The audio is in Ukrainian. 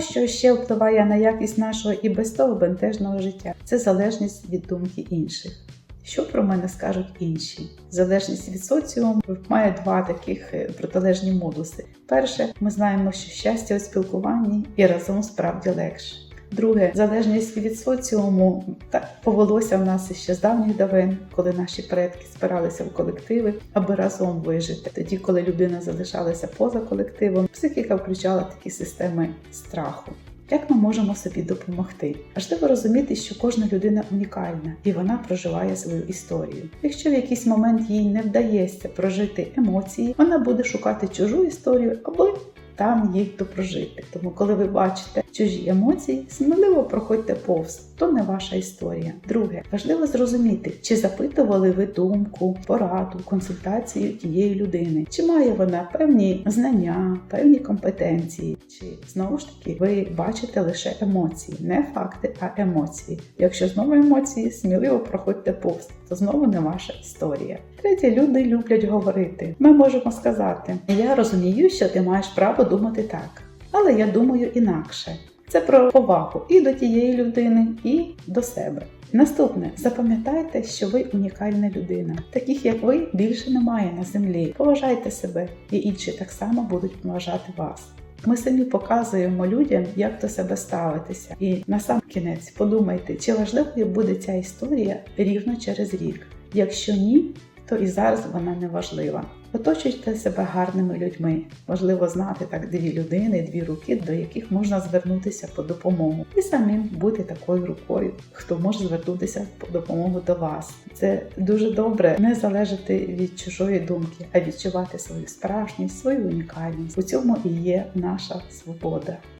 що ще впливає на якість нашого і без того бентежного життя це залежність від думки інших. Що про мене скажуть інші? Залежність від соціуму має два таких е, протилежні модуси. Перше, ми знаємо, що щастя у спілкуванні і разом справді легше. Друге, залежність від соціуму так повелося в нас ще з давніх давен, коли наші предки спиралися в колективи, аби разом вижити. Тоді, коли людина залишалася поза колективом, психіка включала такі системи страху. Як ми можемо собі допомогти? Важливо розуміти, що кожна людина унікальна і вона проживає свою історію. Якщо в якийсь момент їй не вдається прожити емоції, вона буде шукати чужу історію аби там їх допрожити. Тому, коли ви бачите чужі емоції, сміливо проходьте повз. То не ваша історія. Друге, важливо зрозуміти, чи запитували ви думку, пораду, консультацію тієї людини, чи має вона певні знання, певні компетенції, чи знову ж таки ви бачите лише емоції, не факти, а емоції. Якщо знову емоції, сміливо проходьте повз, то знову не ваша історія. Третє, люди люблять говорити. Ми можемо сказати: Я розумію, що ти маєш право думати так, але я думаю інакше. Це про повагу і до тієї людини, і до себе. Наступне, запам'ятайте, що ви унікальна людина. Таких як ви більше немає на землі. Поважайте себе, і інші так само будуть поважати вас. Ми самі показуємо людям, як до себе ставитися. І на сам кінець подумайте, чи важливою буде ця історія рівно через рік. Якщо ні, то і зараз вона не важлива. Оточуйте себе гарними людьми. Важливо знати так дві людини, дві руки, до яких можна звернутися по допомогу, і самим бути такою рукою, хто може звернутися по допомогу до вас. Це дуже добре не залежати від чужої думки, а відчувати свою справжність, свою унікальність. У цьому і є наша свобода.